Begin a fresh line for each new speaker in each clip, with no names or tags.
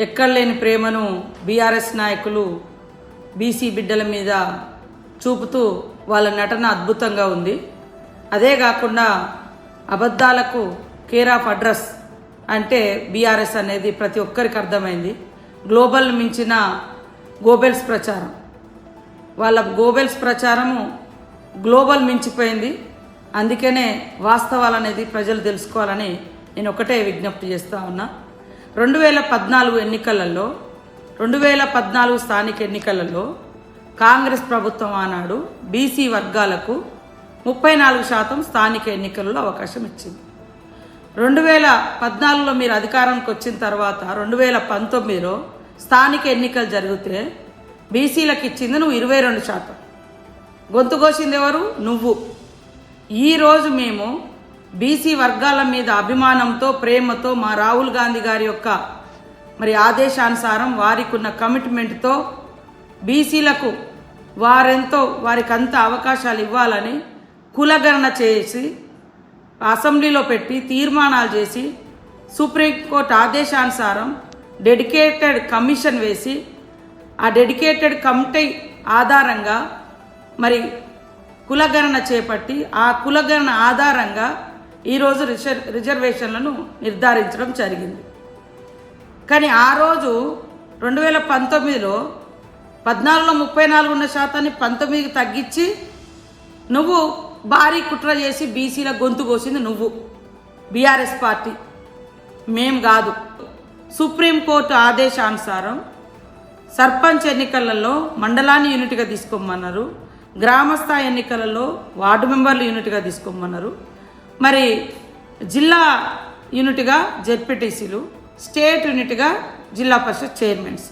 ఎక్కడలేని ప్రేమను బీఆర్ఎస్ నాయకులు బీసీ బిడ్డల మీద చూపుతూ వాళ్ళ నటన అద్భుతంగా ఉంది. అదే కాకుండా అబద్ధాలకు కేర్ ఆఫ్ అడ్రస్ అంటే బీఆర్ఎస్ అనేది ప్రతి ఒక్కరికి అర్థమైంది. గ్లోబల్ మించిన గోబెల్స్ ప్రచారం. వాళ్ళ గోబెల్స్ ప్రచారము గ్లోబల్ మించిపోయింది. అందుకనే వాస్తవాలు అనేది ప్రజలు తెలుసుకోవాలని నేను ఒకటే విజ్ఞప్తి చేస్తూ ఉన్నా. రెండు వేల పద్నాలుగు ఎన్నికలలో రెండు వేల పద్నాలుగు స్థానిక ఎన్నికలలో కాంగ్రెస్ ప్రభుత్వం ఆనాడు బీసీ వర్గాలకు ముప్పై నాలుగు శాతం స్థానిక ఎన్నికలలో అవకాశం ఇచ్చింది. రెండు వేల పద్నాలుగులో మీరు అధికారానికి వచ్చిన తర్వాత రెండు వేల పంతొమ్మిదిలో స్థానిక ఎన్నికలు జరిగితే బీసీలకు ఇచ్చింది నువ్వు ఇరవై రెండు శాతం. గొంతు కోసింది ఎవరు? నువ్వు. ఈరోజు మేము బీసీ వర్గాల మీద అభిమానంతో ప్రేమతో మా రాహుల్ గాంధీ గారి యొక్క మరి ఆదేశానుసారం వారికి ఉన్న కమిట్మెంట్తో బీసీలకు వారెంతో వారికి అంత అవకాశాలు ఇవ్వాలని కులగణన చేసి అసెంబ్లీలో పెట్టి తీర్మానాలు చేసి సుప్రీంకోర్టు ఆదేశానుసారం డెడికేటెడ్ కమిషన్ వేసి ఆ డెడికేటెడ్ కమిటీ ఆధారంగా మరి కులగణన చేపట్టి ఆ కులగణన ఆధారంగా ఈరోజు రిజర్ రిజర్వేషన్లను నిర్ధారించడం జరిగింది. కానీ ఆ రోజు రెండు వేల పంతొమ్మిదిలో పద్నాలుగులో ముప్పై నాలుగు ఉన్న శాతాన్ని పంతొమ్మిదికి తగ్గించి నువ్వు భారీ కుట్ర చేసి బీసీల గొంతు కోసింది నువ్వు. BRS party. మేం కాదు. సుప్రీంకోర్టు ఆదేశానుసారం సర్పంచ్ ఎన్నికలలో మండలాన్ని యూనిట్గా తీసుకోమన్నారు. గ్రామస్థాయి ఎన్నికలలో వార్డు మెంబర్లు యూనిట్గా తీసుకోమన్నారు. మరి జిల్లా యూనిట్గా జెడ్పీటీసీలు స్టేట్ యూనిట్గా జిల్లా పరిషత్ చైర్మన్స్.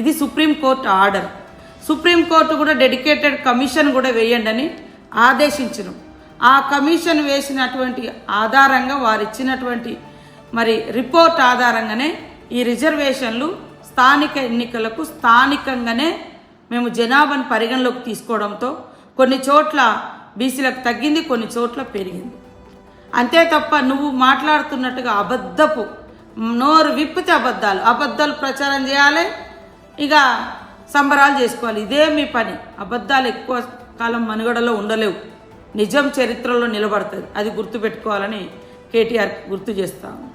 ఇది supreme court order. Supreme court కూడా డెడికేటెడ్ కమిషన్ కూడా వేయండి అని ఆదేశించను. ఆ కమిషన్ వేసినటువంటి ఆధారంగా వారు ఇచ్చినటువంటి మరి రిపోర్ట్ ఆధారంగానే ఈ రిజర్వేషన్లు స్థానిక ఎన్నికలకు స్థానికంగానే మేము జనాభాను పరిగణలోకి తీసుకోవడంతో కొన్ని చోట్ల బీసీలకు తగ్గింది కొన్ని చోట్ల పెరిగింది. అంతే తప్ప నువ్వు మాట్లాడుతున్నట్టుగా అబద్ధపు నోరు విప్పితే అబద్ధాలు. అబద్ధాలు ప్రచారం చేయాలి ఇక సంబరాలు చేసుకోవాలి. ఇదే మీ పని. అబద్ధాలు ఎక్కువ కాలం మనుగడలో ఉండలేవు. నిజం చరిత్రలో నిలబడుతుంది అది గుర్తుపెట్టుకోవాలని కేటీఆర్ గుర్తు చేస్తాము